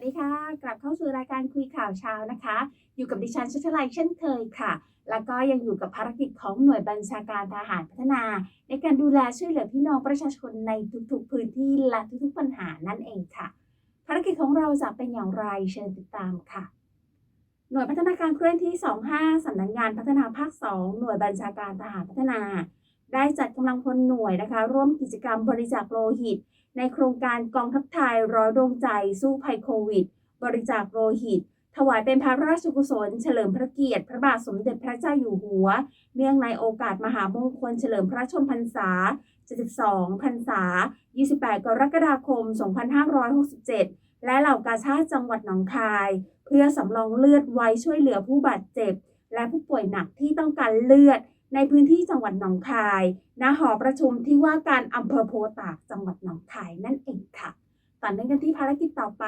วัสดีค่ะ กลับเข้าสู่รายการคุยข่าวเช้านะคะ อยู่กับดิฉันชัชลัยเช่นเคยค่ะ แล้วก็ยังอยู่กับภารกิจของหน่วยบัญชาการทหารพัฒนา ในการดูแลช่วยเหลือพี่น้องประชาชนในทุกๆ พื้นที่และทุกๆปัญหานั่นเองค่ะ ภารกิจของเราจะเป็นอย่างไรเชิญติดตามค่ะ หน่วยพัฒนาการเคลื่อนที่ 25สำนักงานพัฒนาภาค 2 หน่วยบัญชาการทหารพัฒนา ได้จัดกำลังพลหน่วยนะคะ ร่วมกิจกรรมบริจาคโลหิต ในโครงการกองทัพไทยร้อยดวงใจสู้ภัยโควิด บริจาคโลหิต ถวายเป็นพระราชกุศล เฉลิมพระเกียรติ พระบาทสมเด็จพระเจ้าอยู่หัว เนื่องในโอกาสมหามงคลเฉลิมพระชนมพรรษา 72 พรรษา 28 กรกฎาคม 2567 และเหล่ากาชาติจังหวัดหนองคาย เพื่อสำรองเลือดไว้ช่วยเหลือผู้บาดเจ็บ และผู้ป่วยหนักที่ต้องการเลือด ในพื้นที่จังหวัดหนองคายณหอประชุมที่ว่าการอำเภอโพตากจังหวัดหนองคายนั่นเองค่ะต่อเนื่องกันที่ภารกิจต่อไป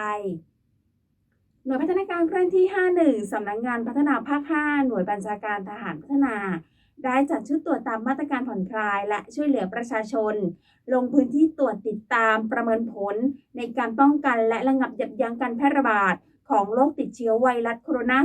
หน่วยพัฒนาการเคลื่อนที่ 51 สำนักงงานพัฒนาภาค 5 หน่วยบัญชาการทหารพัฒนา ได้จัดชุดตรวจตามมาตรการผ่อนคลาย และช่วยเหลือประชาชน ลงพื้นที่ตรวจติดตามประเมินผล ในการป้องกันและระงับยับยั้งการแพร่ระบาดของโรคติดเชื้อไวรัสโคโรนา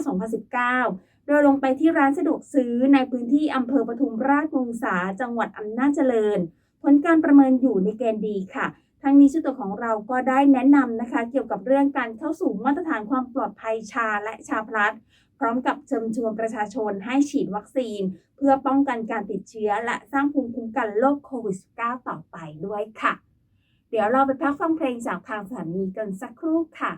2019 โดยลงไปที่ร้านสะดวกซื้อในพื้นที่อำเภอปทุมราชวงศาจังหวัดอำนาจเจริญ ผลการประเมินอยู่ในเกณฑ์ดีค่ะ ทั้งนี้ชุดตรวของเราก็ได้แนะนำนะคะ เกี่ยวกับเรื่องการเข้าสู่มาตรฐานความปลอดภัยชาและชาพลัสพร้อมกับเชิญชวนประชาชนให้ฉีดวัคซีน เพื่อป้องกันการติดเชื้อ และสร้างภูมิคุ้มกันโรคโควิด -19 ต่อไปด้วยค่ะ เดี๋ยวเราไปพักฟังเพลงจากทางสถานีกันสักครู่ค่ะ